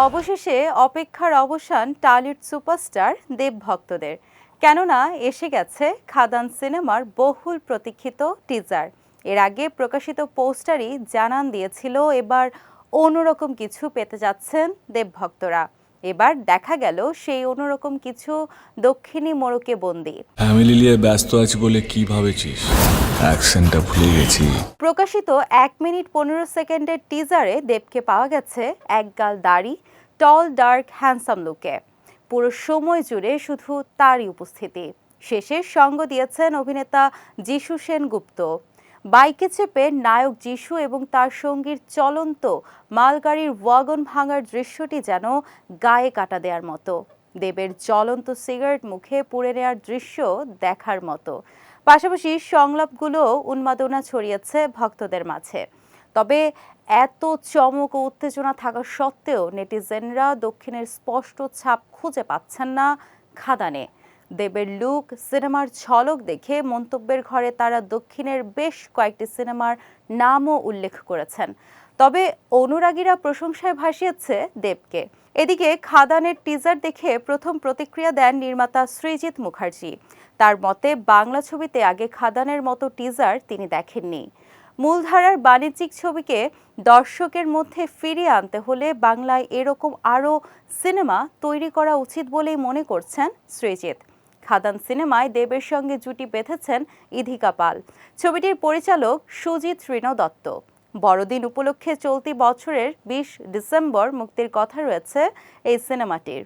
অবশেষে অপেক্ষার অবসান টালিউড সুপারস্টার দেব ভক্তদের কেননা এসে গেছে খাদান সিনেমার বহুল প্রতীক্ষিত টিজার এর আগে প্রকাশিত পোস্টারই জানান দিয়েছিল, এবার অন্যরকম কিছু পেতে যাচ্ছেন দেব ভক্তরা এবার দেখা গেল সেই অন্যরকম কিছু দক্ষিণী মোড়কে বন্দি। ফ্যামিলি নিয়ে ব্যস্ত আছি বলে কি ভাবেছিস? অ্যাকশনটা ভুলে গেছি। প্রকাশিত এক মিনিট পনেরো সেকেন্ডের টিজারে দেবকে পাওয়া গেছে একগাল দাড়ি টল ডার্ক হ্যান্ডসাম লুকে পুরো সময় জুড়ে শুধু তারই উপস্থিতি। শেষে সঙ্গ দিয়েছেন অভিনেতা যিশু সেনগুপ্ত। বাইকে চেপে নায়ক যিশু এবং তার সঙ্গীর চলন্ত মালগাড়ির ওয়াগন ভাঙার দৃশ্যটি যেন গায়ে কাটা দেওয়ার মতো। দেবের জ্বলন্ত সিগারেট মুখে পুড়ে নেওয়ার দৃশ্য দেখার মতো। পাশাপাশি সংলাপগুলো উন্মাদনা ছড়িয়েছে ভক্তদের মাঝে। তবে এত চমক ও উত্তেজনা থাকা সত্ত্বেও নেটিজেনরা দক্ষিণের স্পষ্ট ছাপ খুঁজে পাচ্ছেন না খাদানে। দেবের লুক, সিনেমার ঝলক দেখে মন্তব্যের ঘরে তারা দক্ষিণের বেশ কয়েকটি সিনেমার নামও উল্লেখ করেছেন। তবে অনুরাগীরা প্রশংসায় ভাসিয়েছে দেবকে। এদিকে খাদানের টিজার দেখে প্রথম প্রতিক্রিয়া দেন নির্মাতা সৃজিত মুখার্জি। তার মতে, বাংলা ছবিতে আগে খাদানের মতো টিজার তিনি দেখেননি। মূলধারার বাণিজ্যিক ছবিকে দর্শকের মধ্যে ফিরিয়ে আনতে হলে বাংলায় এরকম আরও সিনেমা তৈরি করা উচিত বলেই মনে করছেন সৃজিত খাদান সিনেমায় দেবের সঙ্গে জুটি বেঁধেছেন ইধিকা পাল। ছবিটির পরিচালক সুজিত ঋণ দত্ত। বড়দিন উপলক্ষে চলতি বছরের বিশ ডিসেম্বর মুক্তির কথা রয়েছে এই সিনেমাটির।